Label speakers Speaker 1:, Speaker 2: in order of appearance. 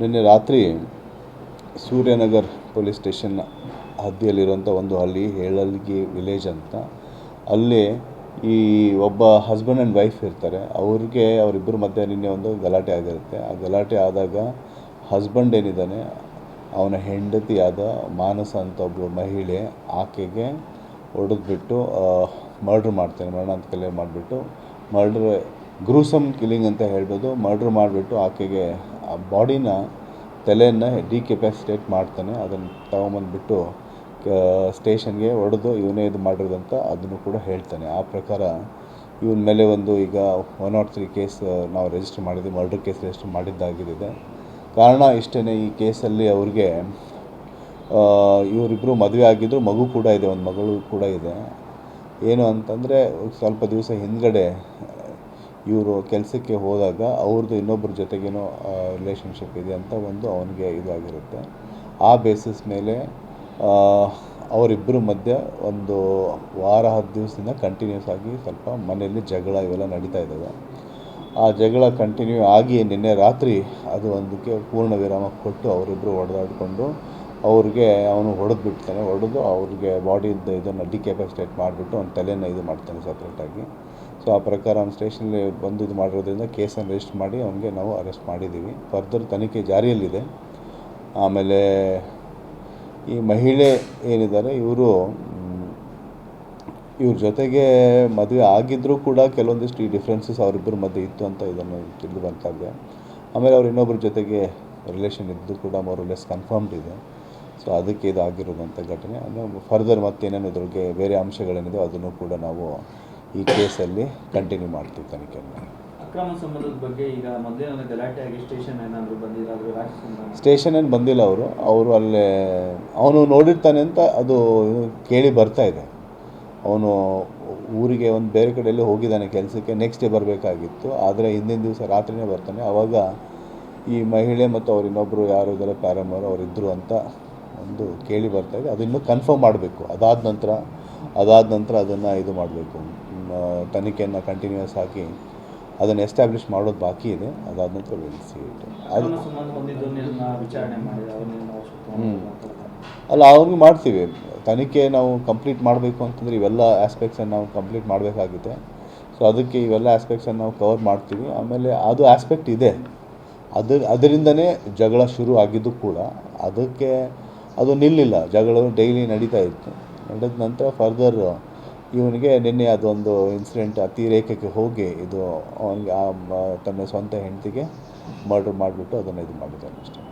Speaker 1: ನಿನ್ನೆ ರಾತ್ರಿ ಸೂರ್ಯನಗರ್ police station ಹದ್ದಿಯಲ್ಲಿರುವಂಥ ಒಂದು ಹಳ್ಳಿ, ಹೇಳಲ್ಗಿ ವಿಲೇಜ್ ಅಂತ. ಅಲ್ಲಿ ಈ ಒಬ್ಬ ಹಸ್ಬೆಂಡ್ ಆ್ಯಂಡ್ ವೈಫ್ ಇರ್ತಾರೆ. ಅವ್ರಿಗೆ ಅವರಿಬ್ಬರ ಮಧ್ಯೆ ನಿನ್ನೆ ಒಂದು ಗಲಾಟೆ ಆಗಿರುತ್ತೆ. ಆ ಗಲಾಟೆ ಆದಾಗ ಹಸ್ಬೆಂಡ್ ಏನಿದ್ದಾನೆ, ಅವನ ಹೆಂಡತಿಯಾದ ಮಾನಸ ಅಂತ ಒಬ್ಬಳು ಮಹಿಳೆ ಆಕೆಗೆ ಹೊಡೆದ್ಬಿಟ್ಟು ಮರ್ಡ್ರ್ ಮಾಡ್ತಾನೆ. ಮರಣಾಂತಿಕ ಮಾಡಿಬಿಟ್ಟು, ಮರ್ಡ್ರ್ ಗ್ರೂಸಮ್ ಕಿಲ್ಲಿಂಗ್ ಅಂತ ಹೇಳ್ಬೋದು. ಮರ್ಡ್ರ್ ಮಾಡಿಬಿಟ್ಟು ಆಕೆಗೆ ಬಾಡಿನ ತಲೆಯನ್ನು ಡಿಕೆಪಾಸಿಟೇಟ್ ಮಾಡ್ತಾನೆ. ಅದನ್ನು ತಗೊಂಬಂದ್ಬಿಟ್ಟು ಸ್ಟೇಷನ್ಗೆ ಹೊಡೆದು ಇವನೇ ಇದು ಮಾಡಿರೋದಂತ ಅದನ್ನು ಕೂಡ ಹೇಳ್ತಾನೆ. ಆ ಪ್ರಕಾರ ಇವನ ಮೇಲೆ ಒಂದು ಈಗ ಒನ್ ನಾಟ್ ತ್ರೀ ಕೇಸ್ ನಾವು ರಿಜಿಸ್ಟರ್ ಮಾಡಿದ್ವಿ ಮರ್ಡರ್ ಕೇಸ್ ರಿಜಿಸ್ಟರ್ ಮಾಡಿದ್ದಾಗಿದೆ ಕಾರಣ ಇಷ್ಟೇ ಈ ಕೇಸಲ್ಲಿ ಅವ್ರಿಗೆ ಇವರಿಬ್ಬರು ಮದುವೆ ಆಗಿದ್ದರು ಮಗು ಕೂಡ ಇದೆ, ಒಂದು ಮಗಳು ಕೂಡ ಇದೆ. ಏನು ಅಂತಂದರೆ, ಸ್ವಲ್ಪ ದಿವಸ ಹಿಂದ್ಗಡೆ ಇವರು ಕೆಲಸಕ್ಕೆ ಹೋದಾಗ ಅವ್ರದ್ದು ಇನ್ನೊಬ್ಬರ ಜೊತೆಗೇನೋ ರಿಲೇಷನ್ಶಿಪ್ ಇದೆ ಅಂತ ಒಂದು ಅವನಿಗೆ ಇದಾಗಿರುತ್ತೆ. ಆ ಬೇಸಿಸ್ ಮೇಲೆ ಅವರಿಬ್ಬರ ಮಧ್ಯೆ ಒಂದು ವಾರ, ಹತ್ತು ದಿವಸದಿಂದ ಕಂಟಿನ್ಯೂಸ್ ಆಗಿ ಸ್ವಲ್ಪ ಮನೆಯಲ್ಲಿ ಜಗಳ ಇವೆಲ್ಲ ನಡೀತಾ ಇದ್ದಾವೆ. ಆ ಜಗಳ ಕಂಟಿನ್ಯೂ ಆಗಿ ನಿನ್ನೆ ರಾತ್ರಿ ಅದು ಒಂದಕ್ಕೆ ಪೂರ್ಣ ವಿರಾಮ ಕೊಟ್ಟು ಅವರಿಬ್ಬರು ಹೊಡೆದಾಡಿಕೊಂಡು ಅವ್ರಿಗೆ ಅವನು ಹೊಡೆದು ಬಿಡ್ತಾನೆ, ಹೊಡೆದು ಅವ್ರಿಗೆ ಬಾಡಿಯಿಂದ ಇದನ್ನು ಡಿಕೆಪಾಸಿಟೇಟ್ ಮಾಡಿಬಿಟ್ಟು ಅವ್ನ ತಲೆಯನ್ನು ಇದು ಮಾಡ್ತಾನೆ ಸಪ್ರೇಟಾಗಿ ಸೊ ಆ ಪ್ರಕಾರ ಅವ್ನು ಸ್ಟೇಷನಲ್ಲಿ ಬಂದು ಇದು ಮಾಡಿರೋದ್ರಿಂದ ಕೇಸನ್ನು ರಿಜಿಸ್ಟರ್ ಮಾಡಿ ಅವನಿಗೆ ನಾವು ಅರೆಸ್ಟ್ ಮಾಡಿದ್ದೀವಿ. ಫರ್ದರ್ ತನಿಖೆ ಜಾರಿಯಲ್ಲಿದೆ. ಆಮೇಲೆ ಈ ಮಹಿಳೆ ಏನಿದ್ದಾರೆ, ಇವರು, ಇವ್ರ ಜೊತೆಗೆ ಮದುವೆ ಆಗಿದ್ದರೂ ಕೂಡ ಕೆಲವೊಂದಿಷ್ಟು ಈ ಡಿಫ್ರೆನ್ಸಸ್ ಅವರಿಬ್ಬರ ಮಧ್ಯೆ ಇತ್ತು ಅಂತ ಇದನ್ನು ತಿಳಿದು ಬಂತಾಗಿದೆ ಆಮೇಲೆ ಅವ್ರು ಇನ್ನೊಬ್ಬರ ಜೊತೆಗೆ ರಿಲೇಷನ್ ಇದ್ದು ಕೂಡ ಮೋರ್ ಲೆಸ್ ಕನ್ಫರ್ಮ್ಡ್ ಇದೆ. ಸೊ ಅದಕ್ಕೆ ಇದಾಗಿರೋದಂಥ ಘಟನೆ. ಅಂದರೆ ಫರ್ದರ್ ಮತ್ತೇನೇನು ಇದ್ರಿಗೆ ಬೇರೆ ಅಂಶಗಳೇನಿದೆ ಅದನ್ನು ಕೂಡ ನಾವು ಈ ಕೇಸಲ್ಲಿ ಕಂಟಿನ್ಯೂ ಮಾಡ್ತೀವಿ ತನಿಖೆಯನ್ನು
Speaker 2: ಅಕ್ರಮ ಸಂಬಂಧದ ಬಗ್ಗೆ ಈಗ ಮೊದಲೇ ಗಲಾಟೆ ಆಗಿ ಸ್ಟೇಷನ್ ಏನಾದರೂ ಬಂದಿಲ್ಲ ರಾಜಕೀಯ
Speaker 1: ಸ್ಟೇಷನ್ ಏನು ಬಂದಿಲ್ಲ ಅವರು. ಅವರು ಅಲ್ಲೇ ಅವನು ನೋಡಿರ್ತಾನೆ ಅಂತ ಅದು ಕೇಳಿ ಬರ್ತಾ ಇದೆ. ಅವನು ಊರಿಗೆ ಒಂದು ಬೇರೆ ಕಡೆಯಲ್ಲಿ ಹೋಗಿದ್ದಾನೆ ಕೆಲಸಕ್ಕೆ ನೆಕ್ಸ್ಟ್ ಡೇ ಬರಬೇಕಾಗಿತ್ತು. ಆದರೆ ಹಿಂದಿನ ದಿವಸ ರಾತ್ರಿನೇ ಬರ್ತಾನೆ. ಆವಾಗ ಈ ಮಹಿಳೆ ಮತ್ತು ಅವ್ರು ಇನ್ನೊಬ್ಬರು ಯಾರು ಇದ್ದಾರೆ ಪ್ಯಾರಮೋರ್ ಅವರಿದ್ದರು ಅಂತ ಒಂದು ಕೇಳಿ ಬರ್ತಾ ಇದೆ. ಅದು ಇನ್ನೂ ಕನ್ಫರ್ಮ್ ಮಾಡಬೇಕು. ಅದಾದ ನಂತರ ಅದಾದ ನಂತರ ಅದನ್ನು ಇದು ಮಾಡಬೇಕು ತನಿಖೆಯನ್ನು ಕಂಟಿನ್ಯೂಸ್ ಆಗಿ ಅದನ್ನು ಎಸ್ಟಾಬ್ಲಿಷ್ ಮಾಡೋದು ಬಾಕಿ ಇದೆ. ಅದಾದ ನಂತರ ವಿಲ್ಸಿ ಅದು
Speaker 2: ಅವಶ್ಯಕತೆ
Speaker 1: ಅಲ್ಲ ಅವ್ರಿಗೆ ಮಾಡ್ತೀವಿ. ತನಿಖೆ ನಾವು ಕಂಪ್ಲೀಟ್ ಮಾಡಬೇಕು ಅಂತಂದರೆ ಇವೆಲ್ಲ ಆಸ್ಪೆಕ್ಟ್ಸನ್ನು ನಾವು ಕಂಪ್ಲೀಟ್ ಮಾಡಬೇಕಾಗಿದೆ ಸೊ ಅದಕ್ಕೆ ಇವೆಲ್ಲ ಆಸ್ಪೆಕ್ಟ್ಸನ್ನು ನಾವು ಕವರ್ ಮಾಡ್ತೀವಿ. ಆಮೇಲೆ ಅದು ಆಸ್ಪೆಕ್ಟ್ ಇದೆ. ಅದು ಅದರಿಂದನೇ ಜಗಳ ಶುರು ಆಗಿದ್ದು ಕೂಡ ಅದಕ್ಕೆ ಅದು ನಿಲ್ಲಿಲ್ಲ. ಜಗಳ ಡೈಲಿ ನಡೀತಾ ಇತ್ತು. ನಡೆದ ನಂತರ ಫರ್ದರ್ ಇವನಿಗೆ ನಿನ್ನೆ ಅದೊಂದು ಇನ್ಸಿಡೆಂಟ್ ಅತಿರೇಕಕ್ಕೆ ಹೋಗಿ ಇದು ಅವನಿಗೆ ತನ್ನ ಸ್ವಂತ ಹೆಂಡತಿಗೆ ಮರ್ಡ್ರ್ ಮಾಡಿಬಿಟ್ಟು ಅದನ್ನು ಇದು ಮಾಡಿದ್ದಾನೆ ಅಷ್ಟೇ.